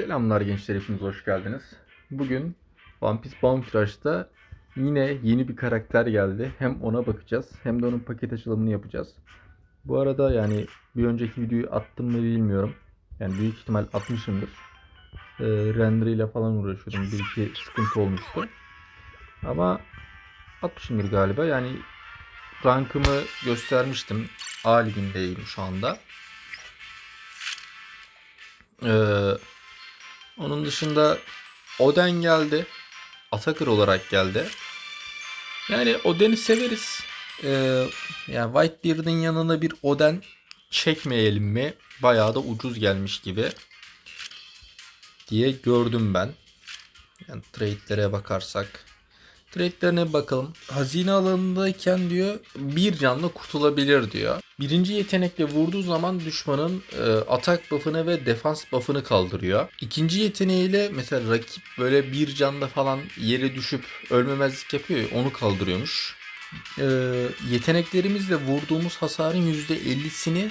Selamlar gençler hepiniz hoş geldiniz. Bugün One Piece Bounty Rush'ta yine yeni bir karakter geldi. Hem ona bakacağız hem de onun paket açılımını yapacağız. Bu arada yani bir önceki videoyu attım mı bilmiyorum. Yani büyük ihtimal atmışımdır. Ee, render ile falan uğraşıyordum. Bir iki sıkıntı olmuştu. Ama atmışımdır galiba. Yani rankımı göstermiştim. A ligindeyim şu anda. Ee, onun dışında Oden geldi. Atakır olarak geldi. Yani Oden'i severiz. Ee, yani Whitebeard'ın yanına bir Oden çekmeyelim mi? Bayağı da ucuz gelmiş gibi diye gördüm ben. Yani trade'lere bakarsak. Trade'lerine bakalım. Hazine alanındayken diyor bir canla kurtulabilir diyor. Birinci yetenekle vurduğu zaman düşmanın e, atak buff'ını ve defans buff'ını kaldırıyor. İkinci yeteneğiyle mesela rakip böyle bir canda falan yere düşüp ölmemezlik yapıyor ya, onu kaldırıyormuş. E, yeteneklerimizle vurduğumuz hasarın %50'sini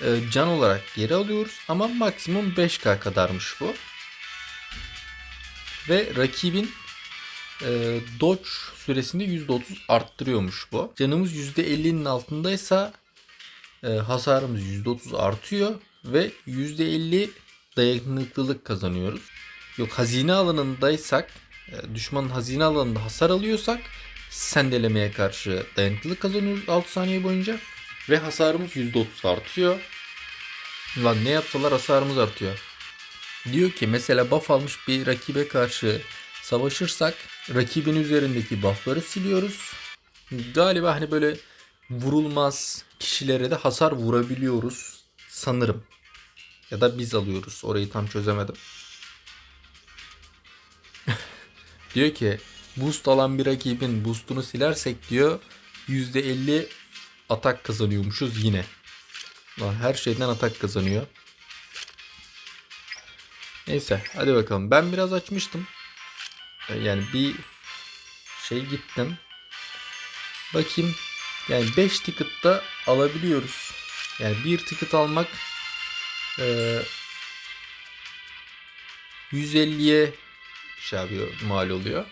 e, can olarak geri alıyoruz ama maksimum 5k kadarmış bu. Ve rakibin e, dodge süresini %30 arttırıyormuş bu. Canımız %50'nin altındaysa e, hasarımız %30 artıyor ve %50 dayanıklılık kazanıyoruz. Yok hazine alanındaysak e, düşmanın hazine alanında hasar alıyorsak sendelemeye karşı dayanıklılık kazanıyoruz 6 saniye boyunca ve hasarımız %30 artıyor. Lan ne yapsalar hasarımız artıyor. Diyor ki mesela buff almış bir rakibe karşı savaşırsak rakibin üzerindeki buffları siliyoruz. Galiba hani böyle vurulmaz kişilere de hasar vurabiliyoruz sanırım. Ya da biz alıyoruz. Orayı tam çözemedim. diyor ki boost alan bir rakibin boostunu silersek diyor %50 atak kazanıyormuşuz yine. Her şeyden atak kazanıyor. Neyse hadi bakalım. Ben biraz açmıştım. Yani bir şey gittim. Bakayım. Yani 5 ticket'ta alabiliyoruz. Yani bir ticket almak e, 150'ye şey yapıyor, mal oluyor.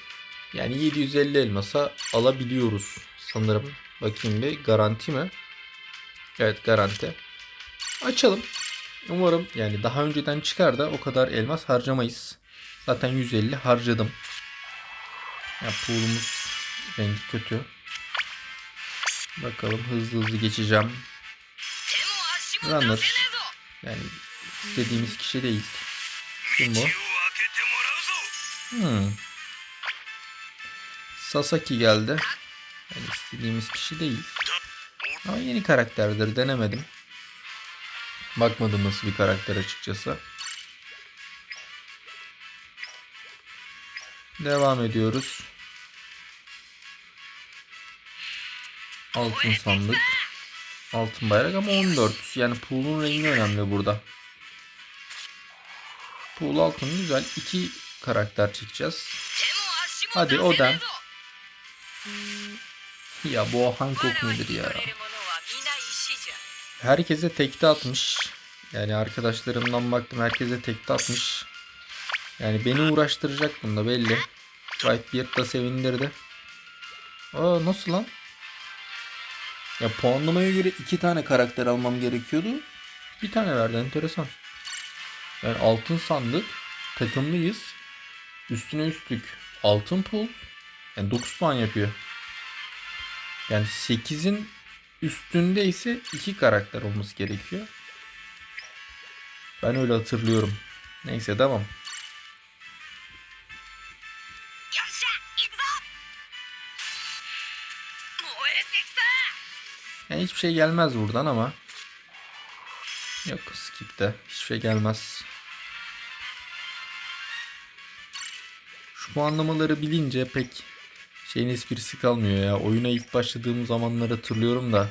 Yani 750 elmasa alabiliyoruz sanırım. Bakayım bir garanti mi? Evet garanti. Açalım. Umarım yani daha önceden çıkar da o kadar elmas harcamayız. Zaten 150 harcadım. Ya pool'umuz rengi kötü. Bakalım hızlı hızlı geçeceğim. Runner. Yani istediğimiz kişi değil. Kim bu? Hmm. Sasaki geldi. Yani istediğimiz kişi değil. Ama yeni karakterdir denemedim. Bakmadım nasıl bir karakter açıkçası. Devam ediyoruz. Altın sandık. Altın bayrak ama 14. Yani pool'un rengi önemli burada. Pool altın güzel. İki karakter çekeceğiz. Hadi Oden. Ya bu Hancock nedir ya? Herkese tekte atmış. Yani arkadaşlarımdan baktım herkese tekte atmış. Yani beni uğraştıracak bunda belli. Whitebeard da sevindirdi. Aa nasıl lan? Ya puanlamaya göre iki tane karakter almam gerekiyordu. Bir tane verdi enteresan. Yani altın sandık. Takımlıyız. Üstüne üstlük altın pul. Yani 9 puan yapıyor. Yani 8'in üstünde ise iki karakter olması gerekiyor. Ben öyle hatırlıyorum. Neyse devam. Yani hiçbir şey gelmez buradan ama. Yok skip'te. Hiçbir şey gelmez. Şu puanlamaları bilince pek şeyin esprisi kalmıyor ya. Oyuna ilk başladığım zamanları hatırlıyorum da.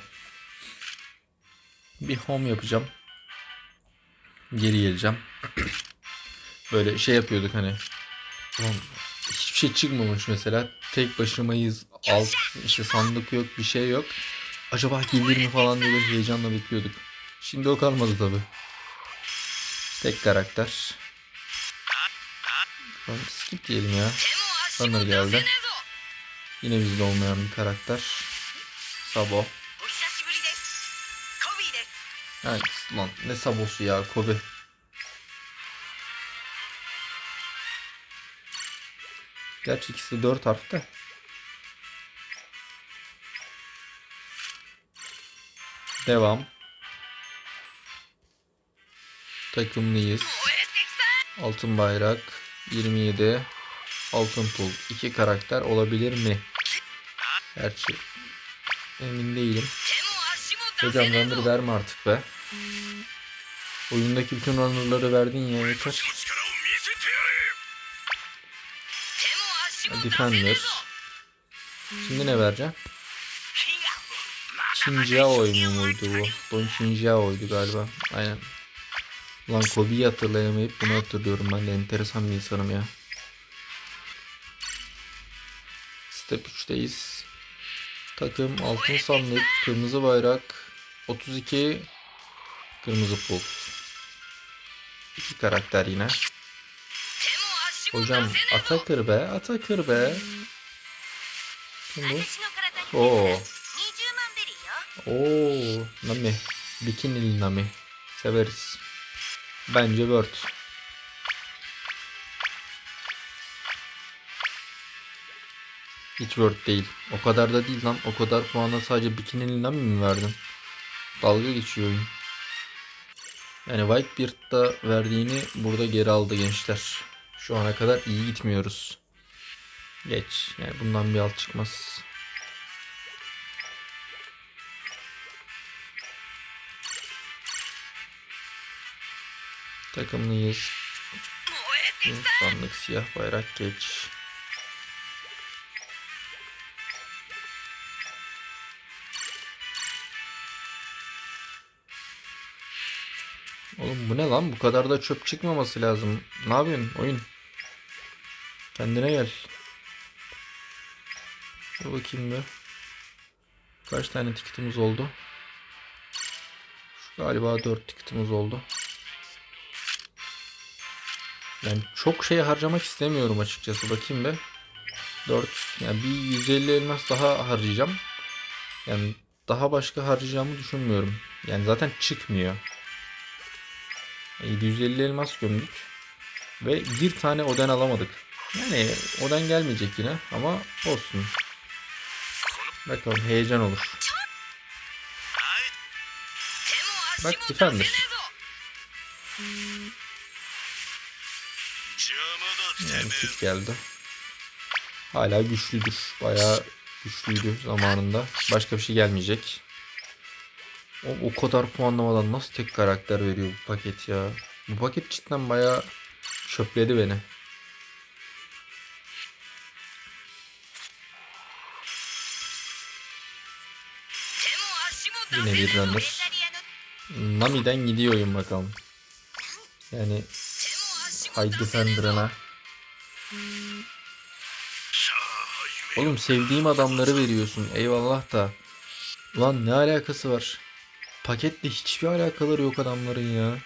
Bir home yapacağım. Geri geleceğim. Böyle şey yapıyorduk hani. Hiçbir şey çıkmamış mesela. Tek başımayız. Alt işte sandık yok bir şey yok acaba gelir mi falan diye böyle heyecanla bekliyorduk. Şimdi o kalmadı tabi. Tek karakter. Skip diyelim ya. Runner geldi. Yine bizde olmayan bir karakter. Sabo. Yani lan ne Sabo'su ya Kobe. Gerçi ikisi 4 harfte. Devam. Takımlıyız. Altın bayrak. 27. Altın pul. 2 karakter olabilir mi? Gerçi emin değilim. Hocam runner verme artık be. Oyundaki bütün runnerları verdin ya yeter. Defender. Şimdi ne vereceğim? Shinjao muydu bu? Don Shinjao'ydu galiba. Aynen. Lan Kobe'yi hatırlayamayıp bunu hatırlıyorum ben de enteresan bir insanım ya. Step 3'teyiz. Takım altın sandık, kırmızı bayrak, 32 kırmızı pul. İki karakter yine. Hocam Atakır be, Atakır be. Kim bu? Oo. Oo, Nami. Bikinili Nami. Severiz. Bence Word. Hiç Word değil. O kadar da değil lan. O kadar puana sadece bikinili Nami mi verdim? Dalga geçiyor oyun. Yani Whitebeard'da verdiğini burada geri aldı gençler. Şu ana kadar iyi gitmiyoruz. Geç. Yani bundan bir alt çıkmaz. Takımlıyız. İnsanlık siyah bayrak geç. Oğlum bu ne lan? Bu kadar da çöp çıkmaması lazım. Ne yapıyorsun oyun? Kendine gel. Dur bakayım bir. Kaç tane tiketimiz oldu? Şu galiba 4 tiketimiz oldu. Yani çok şey harcamak istemiyorum açıkçası. Bakayım be. 4 yani bir 150 elmas daha harcayacağım. Yani daha başka harcayacağımı düşünmüyorum. Yani zaten çıkmıyor. 750 elmas gömdük. Ve bir tane oden alamadık. Yani oden gelmeyecek yine ama olsun. Bakalım heyecan olur. Bak Defender. Yani kit geldi. Hala güçlüdür. Bayağı güçlüydü zamanında. Başka bir şey gelmeyecek. O, o kadar puanlamadan nasıl tek karakter veriyor bu paket ya. Bu paket cidden bayağı çöpledi beni. Yine bir runner. Nami'den gidiyor oyun bakalım. Yani High Defender'ına. Oğlum sevdiğim adamları veriyorsun. Eyvallah da. Ulan ne alakası var? Paketle hiçbir alakaları yok adamların ya.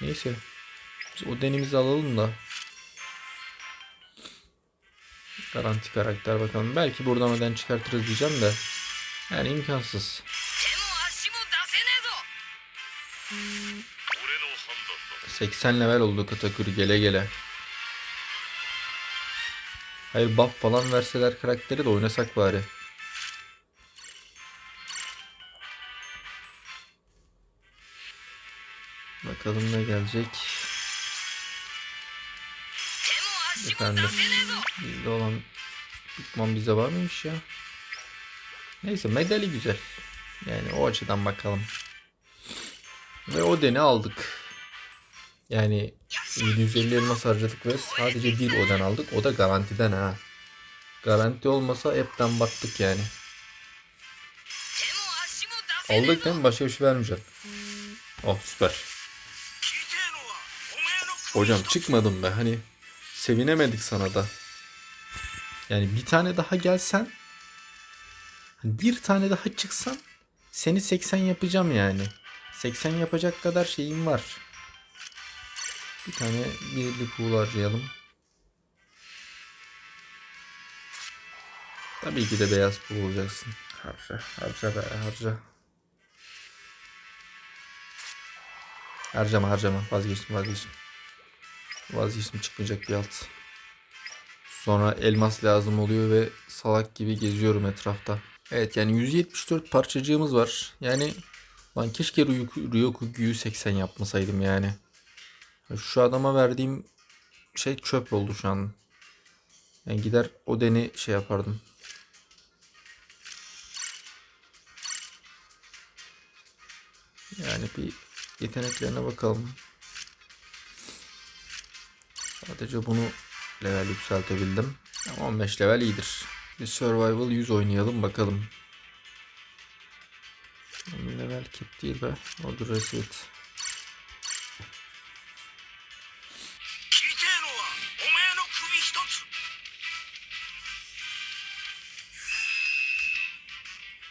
Neyse. Biz o denimizi alalım da. Garanti karakter bakalım. Belki buradan öden çıkartırız diyeceğim de. Yani imkansız. 80 level oldu Katakuri gele gele. Hayır buff falan verseler karakteri de oynasak bari. Bakalım ne gelecek. Efendim bizde olan Pikmon bize var mıymış ya? Neyse medali güzel. Yani o açıdan bakalım. Ve o deni aldık. Yani 750 elmas harcadık ve sadece bir odan aldık. O da garantiden ha. Garanti olmasa hepten battık yani. Aldık değil mi? Başka bir şey vermeyeceğim. Oh süper. Hocam çıkmadım be hani sevinemedik sana da. Yani bir tane daha gelsen hani bir tane daha çıksan seni 80 yapacağım yani. 80 yapacak kadar şeyim var. Bir tane birli pool harcayalım. Tabii ki de beyaz pool olacaksın. Harca, harca be, harca. Harcama, harcama. Vazgeçtim, vazgeçtim. Vazgeçtim çıkmayacak bir alt. Sonra elmas lazım oluyor ve salak gibi geziyorum etrafta. Evet yani 174 parçacığımız var. Yani lan keşke Ryoku- Ryokugu'yu 80 yapmasaydım yani. Şu adama verdiğim şey çöp oldu şu an. Yani gider Oden'i şey yapardım. Yani bir yeteneklerine bakalım. Sadece bunu level yükseltebildim. Ama 15 level iyidir. Bir survival 100 oynayalım bakalım. 10 level kit değil be. Order receipt.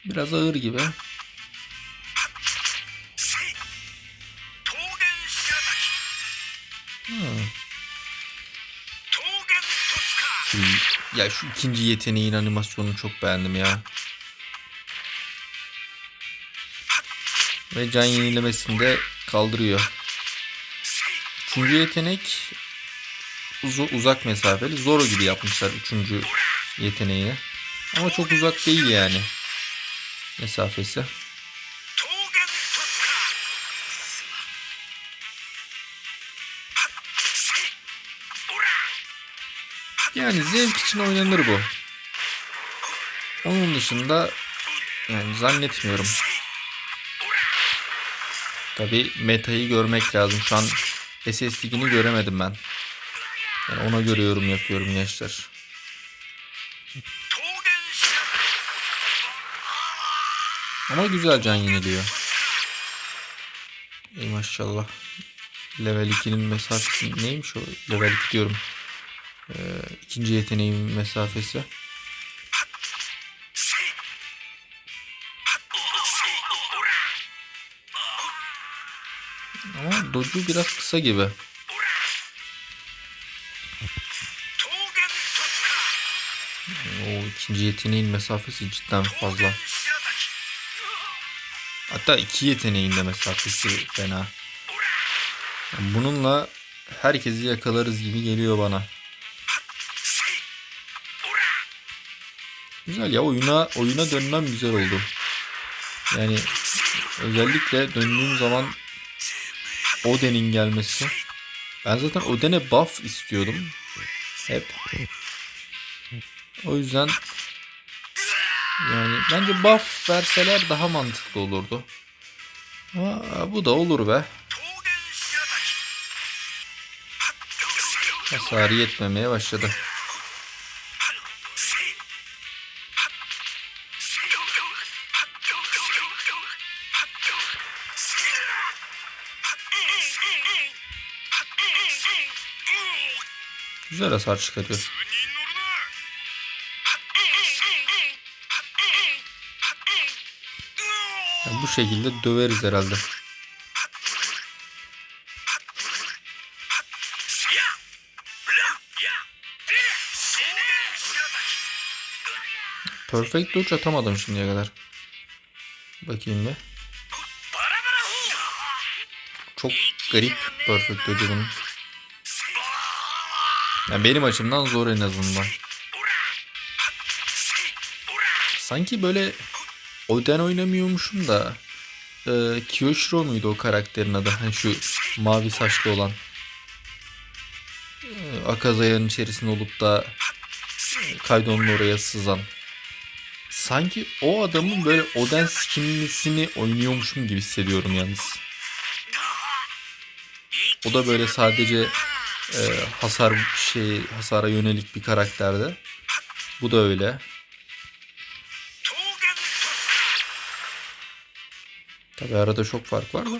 Biraz ağır gibi. Hmm. Şimdi, ya şu ikinci yeteneğin animasyonunu çok beğendim ya. Ve can yenilemesini de kaldırıyor. Üçüncü yetenek uz uzak mesafeli. Zoro gibi yapmışlar üçüncü yeteneğini. Ama çok uzak değil yani mesafesi. Yani zevk için oynanır bu. Onun dışında yani zannetmiyorum. Tabi metayı görmek lazım. Şu an SS göremedim ben. Yani ona göre yorum yapıyorum gençler. Ama güzel can yeniliyor. İyi maşallah. Level 2'nin mesafesi neymiş o? Level 2 diyorum. Ee, ikinci yeteneğin mesafesi. Ama docu biraz kısa gibi. O ikinci yeteneğin mesafesi cidden fazla. Hatta iki yeteneğinde mesafesi fena. Bununla herkesi yakalarız gibi geliyor bana. Güzel ya oyuna oyuna dönmem güzel oldu. Yani özellikle döndüğüm zaman Oden'in gelmesi. Ben zaten Oden'e buff istiyordum. Hep. O yüzden yani bence buff verseler daha mantıklı olurdu. Ama e, bu da olur be. Hasarı yetmemeye başladı. Güzel hasar çıkarıyor. bu şekilde döveriz herhalde. Perfect dodge atamadım şimdiye kadar. Bakayım bir. Çok garip perfect dodge'ı bunun. Yani benim açımdan zor en azından. Sanki böyle Oden oynamıyormuşum da e, Kyoshiro muydu o karakterin adı? Hani şu mavi saçlı olan. E, Akazaya'nın içerisinde olup da e, oraya sızan. Sanki o adamın böyle Oden skinlisini oynuyormuşum gibi hissediyorum yalnız. O da böyle sadece e, hasar şey hasara yönelik bir karakterde. Bu da öyle. Tabi arada çok fark var da.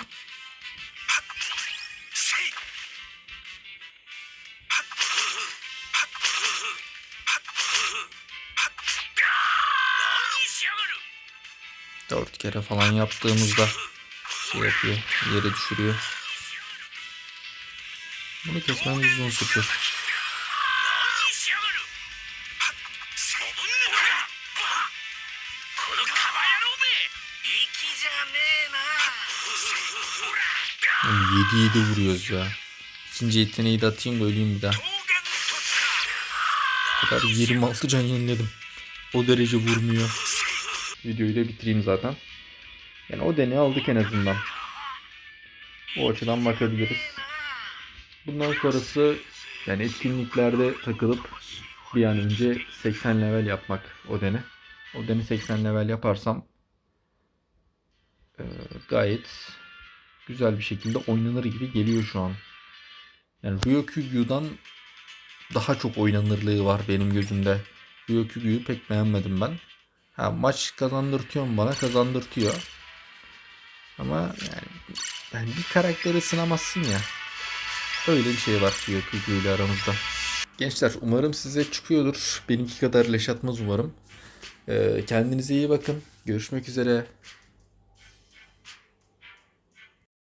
Dört kere falan yaptığımızda şey yapıyor, yere düşürüyor. Bunu kesmemiz uzun sürüyor. 7 7 vuruyoruz ya. İkinci yeteneği de atayım da öleyim bir daha. Bu kadar 26 can yeniledim. O derece vurmuyor. Videoyu da bitireyim zaten. Yani o deneyi aldık en azından. O açıdan bakabiliriz. Bundan sonrası yani etkinliklerde takılıp bir an önce 80 level yapmak Oden'i. Oden'i 80 level yaparsam e, gayet güzel bir şekilde oynanır gibi geliyor şu an. Yani Ryokugyu'dan daha çok oynanırlığı var benim gözümde. Ryokugyu'yu pek beğenmedim ben. Ha maç kazandırtıyor mu bana? Kazandırtıyor. Ama yani, yani bir karakteri sınamazsın ya. Öyle bir şey var Ryokugyu ile aramızda. Gençler umarım size çıkıyordur. Benimki kadar leş atmaz umarım. Ee, kendinize iyi bakın. Görüşmek üzere.